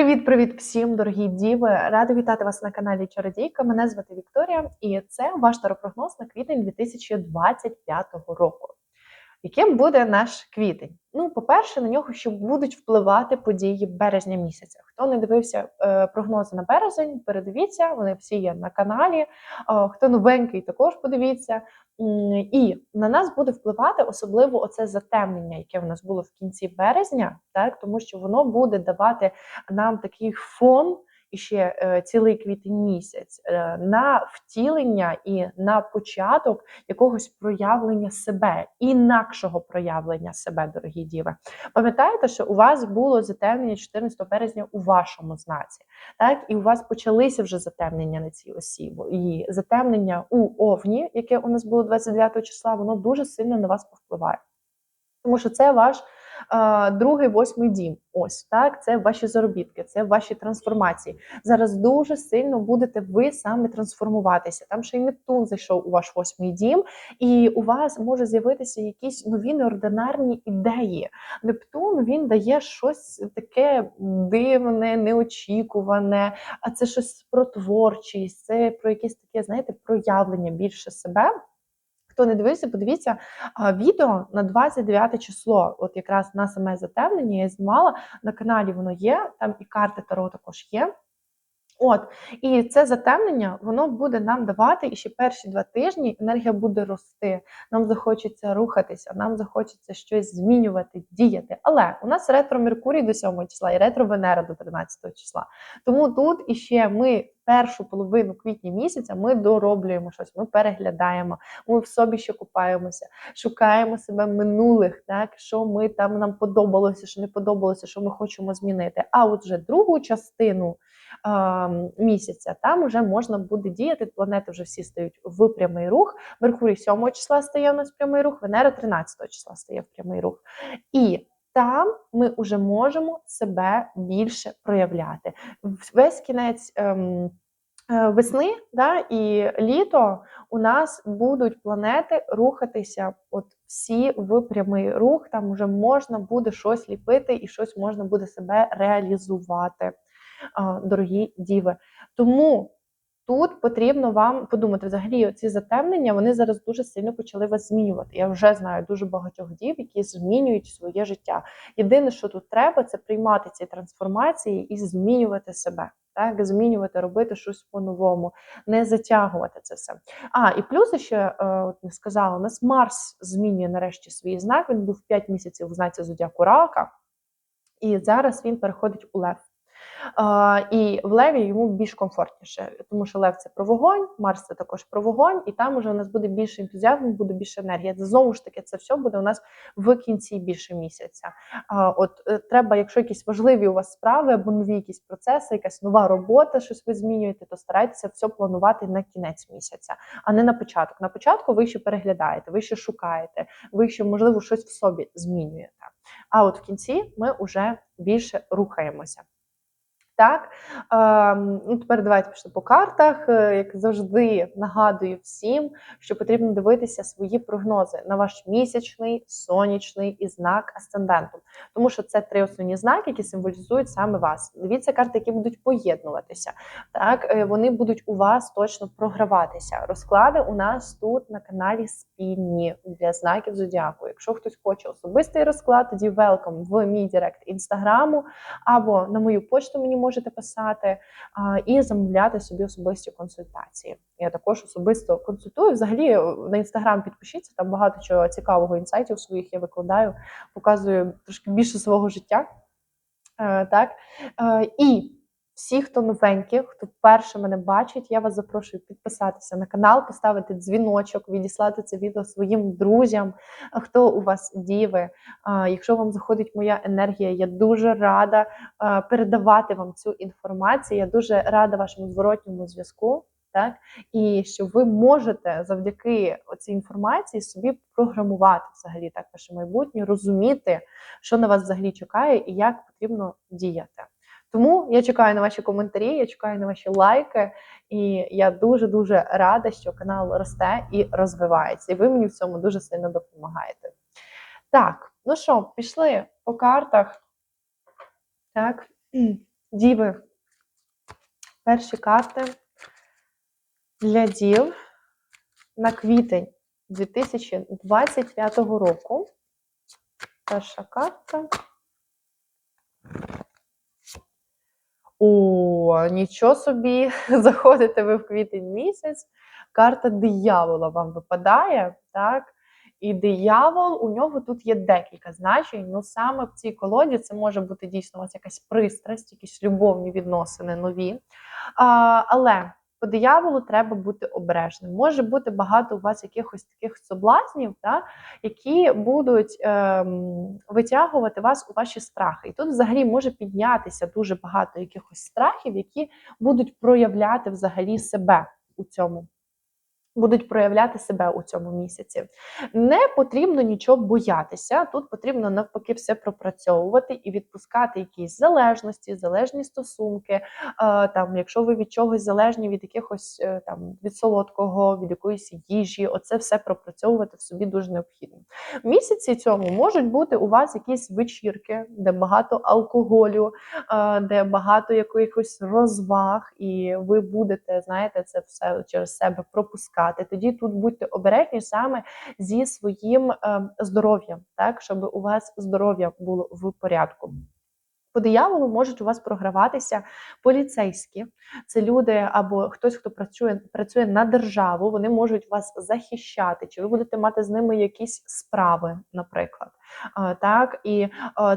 Привіт-привіт всім, дорогі діви! Рада вітати вас на каналі Чародійка. Мене звати Вікторія, і це ваш таропрогноз на квітень 2025 року. Яким буде наш квітень? Ну, по-перше, на нього ще будуть впливати події березня місяця. Хто не дивився е, прогнози на березень, передивіться, вони всі є на каналі. Е, хто новенький, також подивіться. І на нас буде впливати особливо оце затемнення, яке в нас було в кінці березня, так тому що воно буде давати нам такий фон. І ще е, цілий квітень місяць е, на втілення і на початок якогось проявлення себе, інакшого проявлення себе, дорогі діви. Пам'ятаєте, що у вас було затемнення 14 березня у вашому знаці, так і у вас почалися вже затемнення на цій осі. І затемнення у Овні, яке у нас було 29 числа, воно дуже сильно на вас повпливає. Тому що це ваш другий восьмий дім. Ось так, це ваші заробітки, це ваші трансформації. Зараз дуже сильно будете ви саме трансформуватися. Там ще й Нептун зайшов у ваш восьмий дім, і у вас може з'явитися якісь нові неординарні ідеї. Нептун він дає щось таке дивне, неочікуване, а це щось про творчість, це про якесь таке, знаєте, проявлення більше себе. Хто не дивився, подивіться відео на 29 число. От якраз на саме затемнення я знімала на каналі. Воно є, там і карти Таро також є. От, і це затемнення, воно буде нам давати і ще перші два тижні енергія буде рости. Нам захочеться рухатися, нам захочеться щось змінювати, діяти. Але у нас ретро Меркурій до 7 числа і ретро Венера до 13 числа. Тому тут іще ми першу половину квітня місяця ми дороблюємо щось, ми переглядаємо, ми в собі ще купаємося, шукаємо себе минулих, так що ми там нам подобалося, що не подобалося, що ми хочемо змінити. А от вже другу частину а, місяця там вже можна буде діяти. Планети вже всі стають в прямий рух. Меркурій 7 числа стає у нас в прямий рух, Венера 13 числа стає в прямий рух. І там ми вже можемо себе більше проявляти. Весь кінець. Ем, Весни да, і літо у нас будуть планети рухатися, от всі в прямий рух. Там вже можна буде щось ліпити і щось можна буде себе реалізувати, дорогі діви. Тому Тут потрібно вам подумати, взагалі ці затемнення вони зараз дуже сильно почали вас змінювати. Я вже знаю дуже багатьох дів, які змінюють своє життя. Єдине, що тут треба, це приймати ці трансформації і змінювати себе. Так, змінювати, робити щось по-новому, не затягувати це все. А, і плюс ще е, от не сказала, у нас Марс змінює нарешті свій знак. Він був 5 місяців в знаці зодіаку рака, і зараз він переходить у Лев. І в Леві йому більш комфортніше, тому що Лев це про вогонь, Марс це також про вогонь, і там уже у нас буде більше ентузіазму, буде більше енергії. Знову ж таки, це все буде у нас в кінці більше місяця. От е, треба, якщо якісь важливі у вас справи або нові якісь процеси, якась нова робота, щось ви змінюєте, то старайтеся все планувати на кінець місяця, а не на початок. На початку ви ще переглядаєте, ви ще шукаєте, ви ще можливо щось в собі змінюєте. А от в кінці ми вже більше рухаємося. Так, ем, ну тепер давайте пішли по картах. Е, як завжди, нагадую всім, що потрібно дивитися свої прогнози на ваш місячний, сонячний і знак асценденту, тому що це три основні знаки, які символізують саме вас. Дивіться карти, які будуть поєднуватися. Так, е, вони будуть у вас точно програватися. Розклади у нас тут на каналі спільні для знаків зодіаку. Якщо хтось хоче особистий розклад, тоді велкам в мій директ інстаграму або на мою почту мені можна можете писати і замовляти собі особисті консультації. Я також особисто консультую. Взагалі на інстаграм підпишіться, там багато чого цікавого інсайтів своїх я викладаю, показую трошки більше свого життя. А, так а, І всі, хто новенькі, хто вперше мене бачить, я вас запрошую підписатися на канал, поставити дзвіночок, відіслати це відео своїм друзям, хто у вас діви. Якщо вам заходить моя енергія, я дуже рада передавати вам цю інформацію. Я дуже рада вашому зворотньому зв'язку. Так, і що ви можете завдяки цій інформації собі програмувати взагалі так ваше майбутнє, розуміти, що на вас взагалі чекає і як потрібно діяти. Тому я чекаю на ваші коментарі, я чекаю на ваші лайки, і я дуже-дуже рада, що канал росте і розвивається. І ви мені в цьому дуже сильно допомагаєте. Так, ну що, пішли по картах. Так. Діви. Перші карти для дів на квітень 2025 року. Перша карта. О, нічого собі, заходите ви в квітень місяць. Карта диявола вам випадає, так? І диявол, у нього тут є декілька значень. Ну саме в цій колоді це може бути дійсно вас якась пристрасть, якісь любовні відносини нові. А, Але по дияволу треба бути обережним. Може бути багато у вас якихось таких соблазнів, да, які будуть ем, витягувати вас у ваші страхи. І тут взагалі може піднятися дуже багато якихось страхів, які будуть проявляти взагалі себе у цьому будуть проявляти себе у цьому місяці. Не потрібно нічого боятися. Тут потрібно навпаки все пропрацьовувати і відпускати якісь залежності, залежні стосунки. Е, там, якщо ви від чогось залежні, від якихось е, там від солодкого, від якоїсь їжі, оце все пропрацьовувати в собі дуже необхідно. В місяці цьому можуть бути у вас якісь вечірки, де багато алкоголю, е, де багато якихось розваг, і ви будете, знаєте, це все через себе пропускати шукати. Тоді тут будьте обережні саме зі своїм е, здоров'ям, так щоб у вас здоров'я було в порядку. По дияволу можуть у вас програватися поліцейські. Це люди або хтось, хто працює працює на державу, вони можуть вас захищати, чи ви будете мати з ними якісь справи, наприклад. Так, І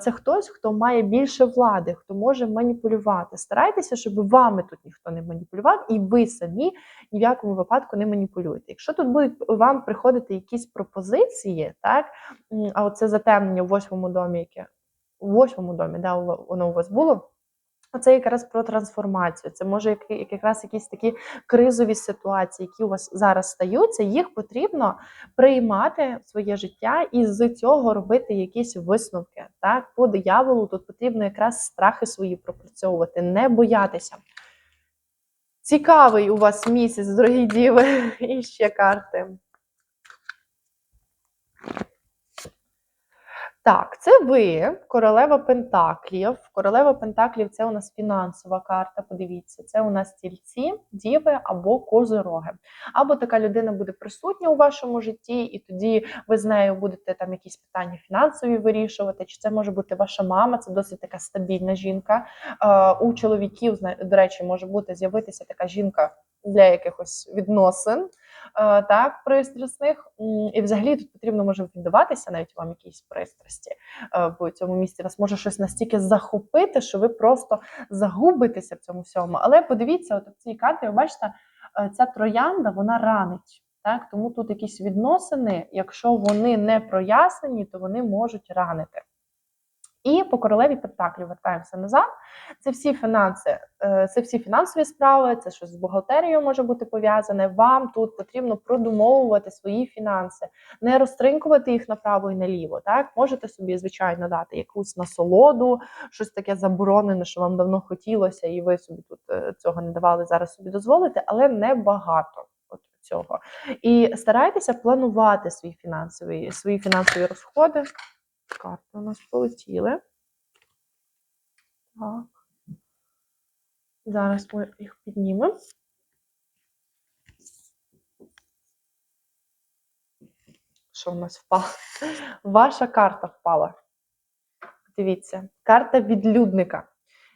це хтось, хто має більше влади, хто може маніпулювати. Старайтеся, щоб вами тут ніхто не маніпулював, і ви самі ні в якому випадку не маніпулюєте. Якщо тут будуть вам приходити якісь пропозиції, так, а оце затемнення в восьмому домі, яке у восьмому домі, да, воно у вас було. Це якраз про трансформацію. Це може якраз якісь такі кризові ситуації, які у вас зараз стаються. Їх потрібно приймати в своє життя і з цього робити якісь висновки. Так, по дияволу тут потрібно якраз страхи свої пропрацьовувати, не боятися. Цікавий у вас місяць, дорогі діви, і ще карти. Так, це ви, королева Пентаклів. Королева Пентаклів це у нас фінансова карта. Подивіться, це у нас тільці, діви або козироги. Або така людина буде присутня у вашому житті, і тоді ви з нею будете там якісь питання фінансові вирішувати. Чи це може бути ваша мама? Це досить така стабільна жінка. У чоловіків, до речі, може бути з'явитися така жінка для якихось відносин. Е, так, пристрасних. І взагалі тут потрібно може віддаватися навіть вам якісь пристрасті е, в цьому місці. Вас може щось настільки захопити, що ви просто загубитеся в цьому всьому. Але подивіться, от в цій карті, ви бачите, е, ця троянда вона ранить. Так, Тому тут якісь відносини, якщо вони не прояснені, то вони можуть ранити. І по королеві Пентаклів вертаємося назад. Це всі фінанси, е, це всі фінансові справи, це щось з бухгалтерією може бути пов'язане. Вам тут потрібно продумовувати свої фінанси, не розтринкувати їх направо і наліво. Так, можете собі, звичайно, дати якусь насолоду, щось таке заборонене, що вам давно хотілося, і ви собі тут е, цього не давали зараз собі дозволити, але не багато. От цього. І старайтеся планувати свої фінансові, свої фінансові розходи карти у нас полетіли. Так. Зараз ми їх піднімемо. Що в нас впало? Ваша карта впала. Дивіться, карта відлюдника.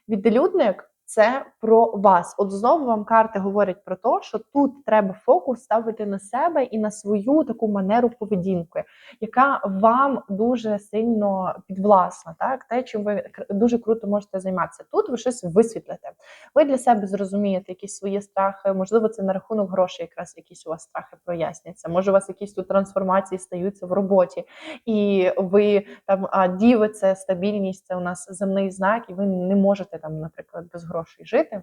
Відлюдник це про вас. От знову вам карти говорять про те, що тут треба фокус ставити на себе і на свою таку манеру поведінки, яка вам дуже сильно підвласна. Так, те, чим ви дуже круто можете займатися. Тут ви щось висвітлите. Ви для себе зрозумієте якісь свої страхи. Можливо, це на рахунок грошей, якраз якісь у вас страхи проясняться. Може, у вас якісь тут трансформації стаються в роботі, і ви там діви, це стабільність, це у нас земний знак, і ви не можете там, наприклад, без грошей жити.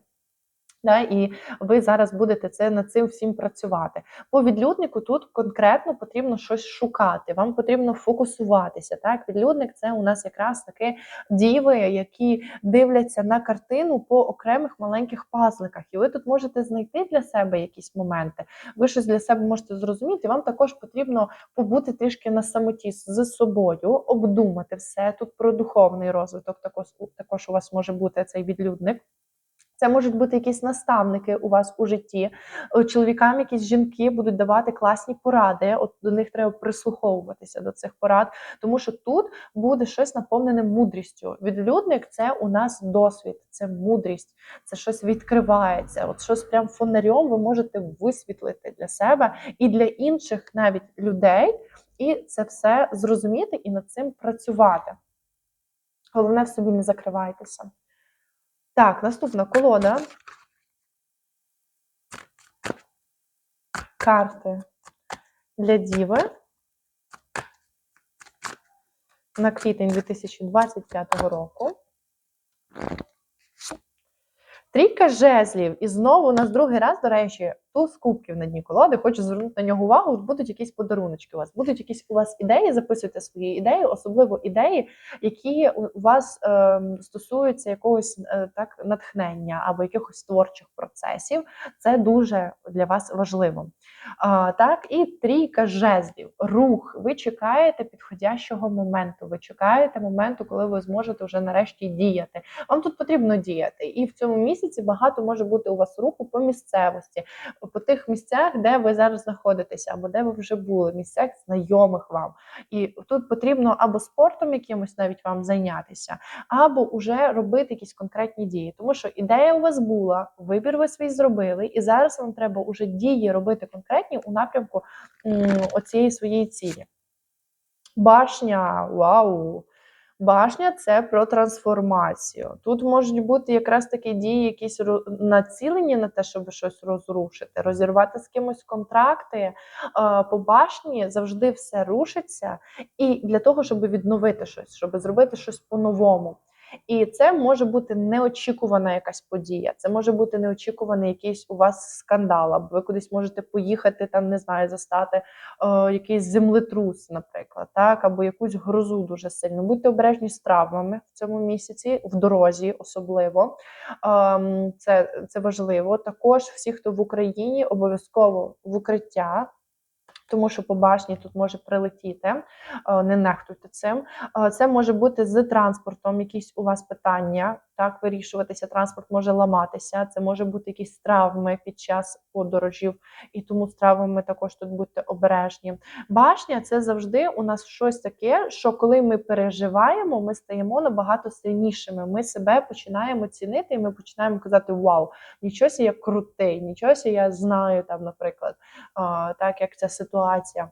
Да, і ви зараз будете це над цим всім працювати. По відлюднику тут конкретно потрібно щось шукати. Вам потрібно фокусуватися. Так, відлюдник це у нас якраз таки діви, які дивляться на картину по окремих маленьких пазликах. І ви тут можете знайти для себе якісь моменти. Ви щось для себе можете зрозуміти. Вам також потрібно побути трішки на самоті з собою, обдумати все. Тут про духовний розвиток також, також у вас може бути цей відлюдник. Це можуть бути якісь наставники у вас у житті. Е, Чоловікам якісь жінки будуть давати класні поради. От до них треба прислуховуватися до цих порад, тому що тут буде щось наповнене мудрістю. Відлюдник це у нас досвід, це мудрість, це щось відкривається. От щось прям фонарем ви можете висвітлити для себе і для інших навіть людей, і це все зрозуміти і над цим працювати. Головне в собі не закривайтеся. Так, наступна колода. Карти для Діви на квітень 2025 року. Трійка жезлів. І знову у нас другий раз, до речі, туз кубків на дні колоди. Хочу звернути на нього увагу. Будуть якісь подаруночки у вас, будуть якісь у вас ідеї, записуйте свої ідеї, особливо ідеї, які у вас е, стосуються якогось е, так натхнення або якихось творчих процесів. Це дуже для вас важливо. А, Так, і трійка жезлів, рух. Ви чекаєте підходящого моменту. Ви чекаєте моменту, коли ви зможете вже нарешті діяти. Вам тут потрібно діяти, і в цьому місяці багато може бути у вас руху по місцевості, по тих місцях, де ви зараз знаходитеся, або де ви вже були, місцях знайомих вам. І тут потрібно або спортом якимось навіть вам зайнятися, або вже робити якісь конкретні дії. Тому що ідея у вас була, вибір ви свій зробили, і зараз вам треба уже дії робити конкретні у напрямку оцієї своєї цілі. Башня, вау! Башня це про трансформацію. Тут можуть бути якраз такі дії, якісь націлені на те, щоб щось розрушити, розірвати з кимось контракти. Е, По башні завжди все рушиться, і для того, щоб відновити щось, щоб зробити щось по-новому. І це може бути неочікувана якась подія. Це може бути неочікуваний якийсь у вас скандал, або ви кудись можете поїхати, там не знаю, застати е, якийсь землетрус, наприклад, так, або якусь грозу дуже сильно. Будьте обережні з травмами в цьому місяці, в дорозі особливо. Ем, Це, це важливо. Також всі, хто в Україні, обов'язково в укриття. Тому що по башні тут може прилетіти, е, не нехтуйте цим. Е, Це може бути з транспортом, якісь у вас питання, так, вирішуватися, транспорт може ламатися, це може бути якісь травми під час подорожів, і тому з травмами також тут будьте обережні. Башня це завжди у нас щось таке, що коли ми переживаємо, ми стаємо набагато сильнішими. Ми себе починаємо цінити, і ми починаємо казати: Вау, нічого сі я крутий, нічого сі я знаю там, наприклад, так як ця ситуація.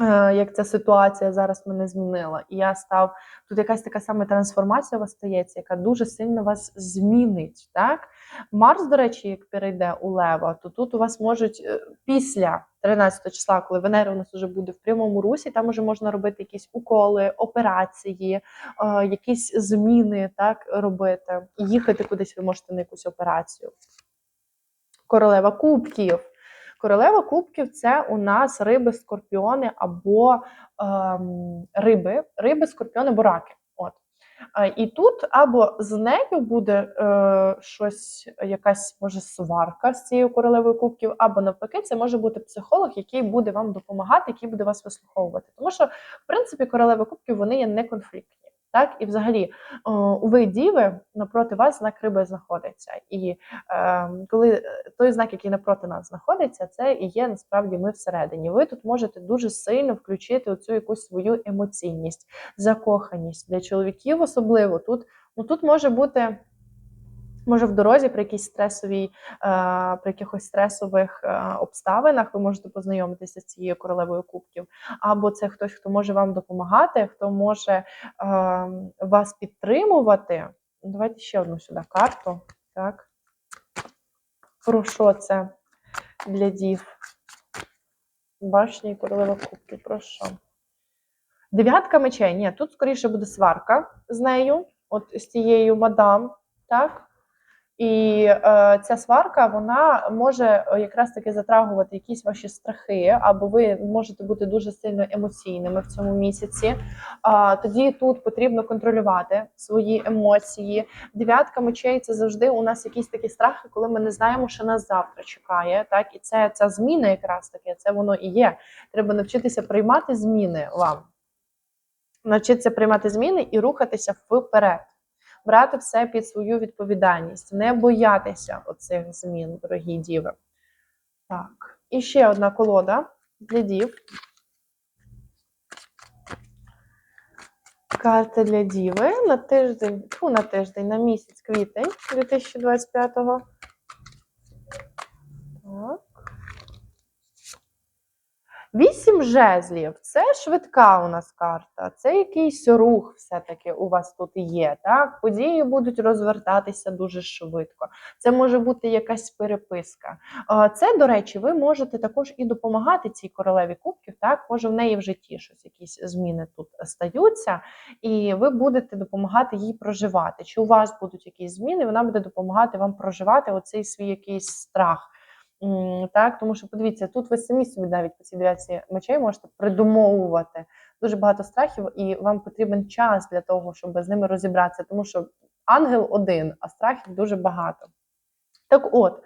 Е, Як ця ситуація зараз мене змінила, і я став тут якась така сама трансформація у вас стається, яка дуже сильно вас змінить. Так Марс, до речі, як перейде у Лева, то тут у вас можуть е, після 13 числа, коли Венера у нас вже буде в прямому русі, там вже можна робити якісь уколи, операції, е, якісь зміни, так робити. Їхати кудись ви можете на якусь операцію. Королева кубків. Королева кубків це у нас риби, скорпіони або ем, риби, риби, скорпіони, або раки. От. І тут або з нею буде е, щось, якась може сварка з цією королевою кубків, або навпаки, це може бути психолог, який буде вам допомагати, який буде вас вислуховувати. Тому що, в принципі, королеви кубків вони є неконфліктні. Так, і взагалі, у ви діви напроти вас знак риби знаходиться. І е, коли той знак, який напроти нас знаходиться, це і є насправді ми всередині. Ви тут можете дуже сильно включити оцю якусь свою емоційність, закоханість для чоловіків, особливо тут. Ну тут може бути. Може, в дорозі при якійсь стресовій, е, при якихось стресових е, обставинах ви можете познайомитися з цією королевою кубків, або це хтось, хто може вам допомагати, хто може е, вас підтримувати. Давайте ще одну сюди карту. Так. Про що це для дів? Башня і королева кубків. Про що? Дев'ятка мечей. Ні, тут скоріше буде сварка з нею, от з тією мадам. Так? І е, ця сварка вона може е, якраз таки затрагувати якісь ваші страхи, або ви можете бути дуже сильно емоційними в цьому місяці. А тоді тут потрібно контролювати свої емоції. Дев'ятка мечей це завжди у нас якісь такі страхи, коли ми не знаємо, що нас завтра чекає. Так, і це ця зміна, якраз таки, це воно і є. Треба навчитися приймати зміни вам. Навчитися приймати зміни і рухатися вперед брати все під свою відповідальність, не боятися оцих змін, дорогі діви. Так, і ще одна колода для дів. Карта для діви на тиждень, фу, на тиждень, на місяць квітень 2025-го. Так. Вісім жезлів це швидка у нас карта, це якийсь рух все-таки у вас тут є. Так? Події будуть розвертатися дуже швидко. Це може бути якась переписка. Це, до речі, ви можете також і допомагати цій королеві кубків. Так, може в неї в житті щось, якісь зміни тут стаються, і ви будете допомагати їй проживати. Чи у вас будуть якісь зміни? Вона буде допомагати вам проживати оцей свій якийсь страх. Так, тому що подивіться, тут ви самі собі навіть по цій дев'ятці мечей можете придумовувати дуже багато страхів, і вам потрібен час для того, щоб з ними розібратися, тому що ангел один, а страхів дуже багато. Так от,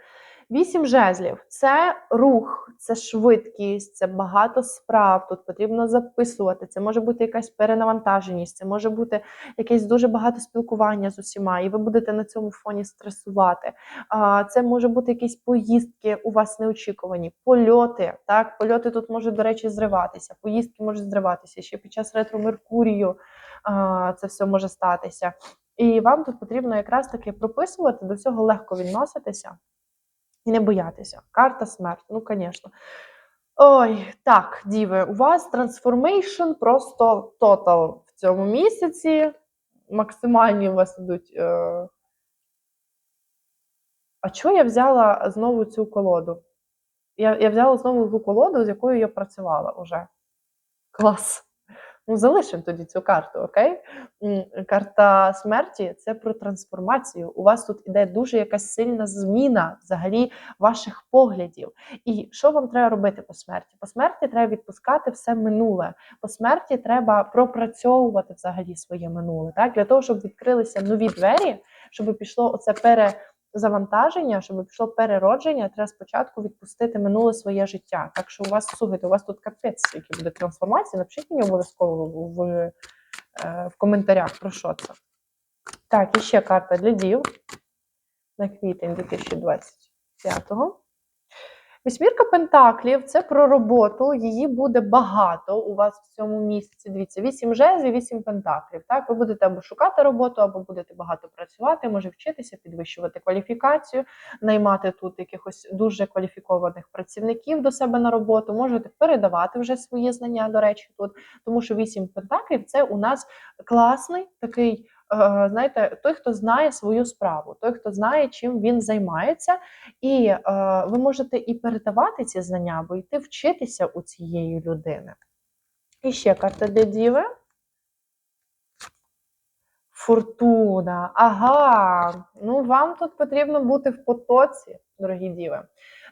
вісім жезлів це рух, це швидкість, це багато справ. Тут потрібно записувати. Це може бути якась перенавантаженість, це може бути якесь дуже багато спілкування з усіма, і ви будете на цьому фоні стресувати. Це може бути якісь поїздки у вас неочікувані, польоти. Так, польоти тут можуть, до речі, зриватися, поїздки можуть зриватися. Ще під час ретро Меркурію це все може статися. І вам тут потрібно якраз таки прописувати, до всього легко відноситися і не боятися. Карта смерть, ну, звісно. Ой, так, діви, у вас трансформейшн просто тотал в цьому місяці. Максимальні у вас ідуть. Е... А чого я взяла знову цю колоду? Я, я взяла знову ту колоду, з якою я працювала вже. Клас. Ну, залишимо тоді цю карту, окей? Карта смерті це про трансформацію. У вас тут іде дуже якась сильна зміна взагалі ваших поглядів. І що вам треба робити по смерті? По смерті треба відпускати все минуле. По смерті треба пропрацьовувати взагалі своє минуле. Так? Для того, щоб відкрилися нові двері, щоб пішло оце перезавантаження, щоб пішло переродження, треба спочатку відпустити минуле своє життя. Так що у вас слухайте, у вас тут капець, який буде трансформації. Напишіть мені обов'язково в, в, е, в коментарях про що це. Так, і ще карта для дів на квітень 2025-го. Вісьмірка Пентаклів це про роботу, її буде багато у вас в цьому місяці. Дивіться, вісім жезлів, вісім пентаклів. Так, ви будете або шукати роботу, або будете багато працювати, може вчитися, підвищувати кваліфікацію, наймати тут якихось дуже кваліфікованих працівників до себе на роботу, можете передавати вже свої знання, до речі, тут, тому що вісім пентаклів це у нас класний такий. Е, Знаєте, той, хто знає свою справу, той, хто знає, чим він займається, і е, ви можете і передавати ці знання, або йти вчитися у цієї людини. І ще карта для діви. Фортуна. Ага. Ну, вам тут потрібно бути в потоці, дорогі діви.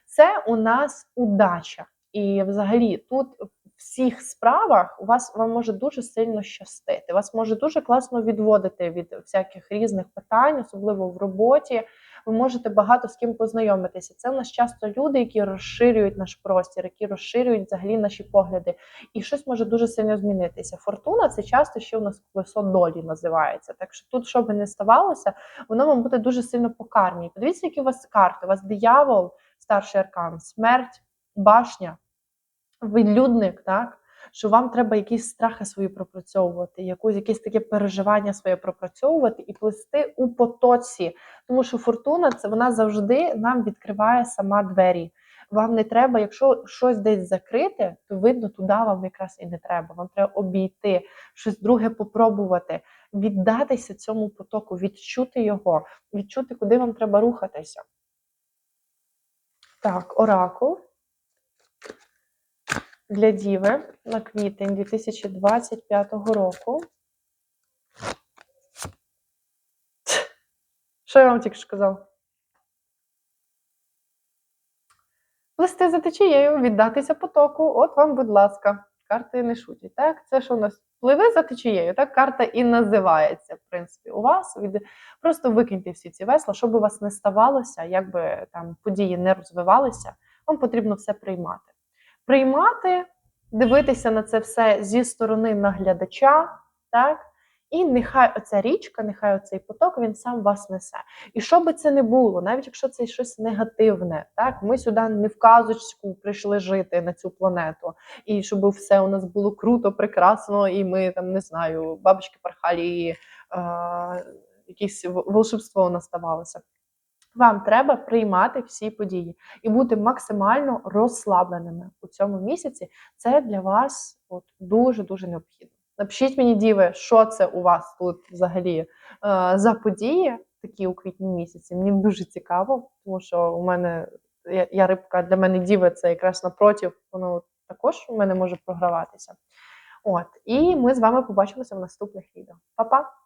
Це у нас удача. І взагалі тут всіх справах у вас вам може дуже сильно щастити. Вас може дуже класно відводити від всяких різних питань, особливо в роботі. Ви можете багато з ким познайомитися. Це у нас часто люди, які розширюють наш простір, які розширюють взагалі наші погляди. І щось може дуже сильно змінитися. Фортуна це часто ще у нас колесо долі називається. Так що тут, що би не ставалося, воно вам буде дуже сильно по кармі. Подивіться, які у вас карти. У вас диявол, старший аркан, смерть, башня, відлюдник, так? Що вам треба якісь страхи свої пропрацьовувати, якусь якесь таке переживання своє пропрацьовувати і плести у потоці. Тому що фортуна це вона завжди нам відкриває сама двері. Вам не треба, якщо щось десь закрите, то видно, туди вам якраз і не треба. Вам треба обійти, щось друге попробувати, віддатися цьому потоку, відчути його, відчути, куди вам треба рухатися. Так, оракул для Діви на квітень 2025 року. Що я вам тільки що казав? Листи за течією, віддатися потоку. От вам, будь ласка, карти не шутять. Так, це що у нас пливе за течією, так карта і називається, в принципі, у вас. Просто викиньте всі ці весла, щоб у вас не ставалося, якби там події не розвивалися, вам потрібно все приймати. Приймати, дивитися на це все зі сторони наглядача, так. І нехай оця річка, нехай оцей поток він сам вас несе. І що би це не було, навіть якщо це щось негативне, так ми сюди не в казочку прийшли жити на цю планету, і щоб все у нас було круто, прекрасно, і ми там не знаю, бабочки порхали, і е, якесь в- волшебство наставалося. Вам треба приймати всі події і бути максимально розслабленими у цьому місяці. Це для вас от дуже дуже необхідно. Напишіть мені, діви, що це у вас тут взагалі е, за події, такі у квітні місяці. Мені дуже цікаво, тому що у мене я, я рибка для мене діви це якраз напротив, воно також у мене може програватися. От, і ми з вами побачимося в наступних відео. Па-па!